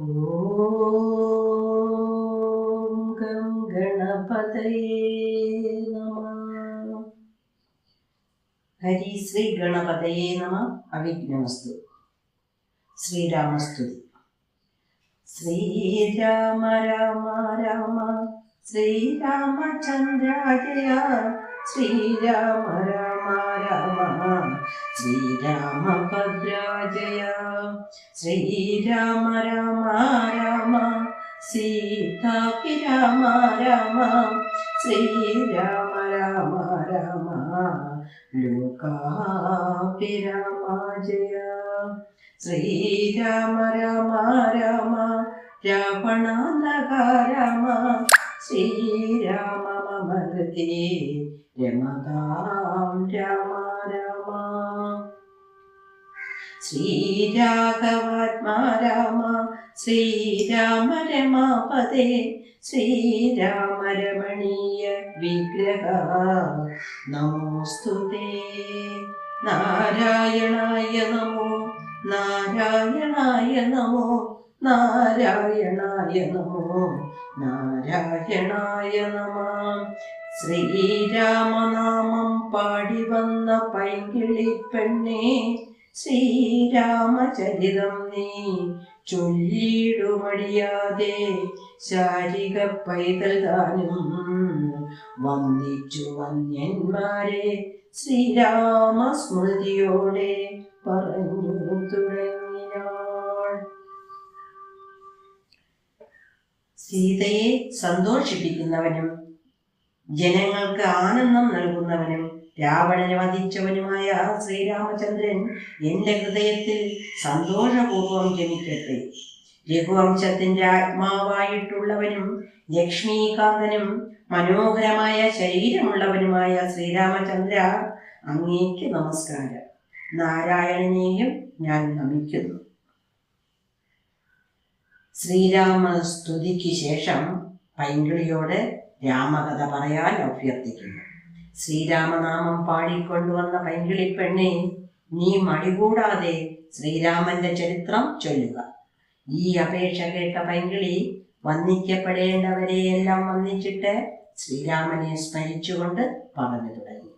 ഓം गं गणपतये नमः ഹരി ശ്രീ ഗണപതയേ നമ. അവിഘ്നമസ്തു. ശ്രീരാമസ്തുതി. ശ്രീരാമ രാമ രാമ श्रीराम രാമ രാമ ശ്രീരാമഭദ്രാജയ ശ്രീരാമ രാമ രാമ സീതാപി രാമ ശ്രീരാമ രാമ രാമ ലോകാഭിരാമ ജയ. ശ്രീരാമ രാമ രാമ രാവണാന്തക രാമ ശ്രീരാമ മമ ഹൃദേ രമതാം രാമ രാമ. ശ്രീരാഘവാത്മാ രാമ ശ്രീരാമ രമാപദേ ശ്രീരാമ രമണീയ വിഗ്രഹ നമോസ്തുതേ. നാരായണായ നമോ നാരായണായ നമോ നാരായണായ നമോ നാരായണായ നമ. ശ്രീരാമനാമം പാടി വന്ന പൈങ്കിളി പെണ്ണേ ശ്രീരാമചരിതം നീ ചൊല്ലിടുമടിയാതെ ശാരിക പൈതൽ താനും വന്ദിച്ചു വന്യന്മാരെ ശ്രീരാമ സ്മൃതിയോടെ പറഞ്ഞു തുടങ്ങിനാൾ. സീതയെ സന്തോഷിപ്പിക്കുന്നവനും ജനങ്ങൾക്ക് ആനന്ദം നൽകുന്നവനും രാവണനെ വധിച്ചവനുമായ ശ്രീരാമചന്ദ്രൻ എന്റെ ഹൃദയത്തിൽ സന്തോഷപൂർവം ജനിക്കട്ടെ. രഘുവംശത്തിന്റെ ആത്മാവായിട്ടുള്ളവനും ലക്ഷ്മീകാന്തനും മനോഹരമായ ശരീരമുള്ളവനുമായ ശ്രീരാമചന്ദ്ര അങ്ങേക്ക് നമസ്കാരം. നാരായണനെയും ഞാൻ നമിക്കുന്നു. ശ്രീരാമ സ്തുതിക്ക് ശേഷം പൈങ്കിളിയോട് രാമകഥ പറയാൻ അഭ്യർത്ഥിക്കുന്നു. ശ്രീരാമനാമം പാടിക്കൊണ്ടുവന്ന പൈങ്കിളി പെണ്ണെ നീ മടികൂടാതെ ശ്രീരാമന്റെ ചരിത്രം ചൊല്ലുക. ഈ അപേക്ഷ കേട്ട പൈങ്കിളി വന്ദിക്കപ്പെടേണ്ടവരെയെല്ലാം വന്ദിച്ചിട്ട് ശ്രീരാമനെ സ്മരിച്ചുകൊണ്ട് പറഞ്ഞു തുടങ്ങി.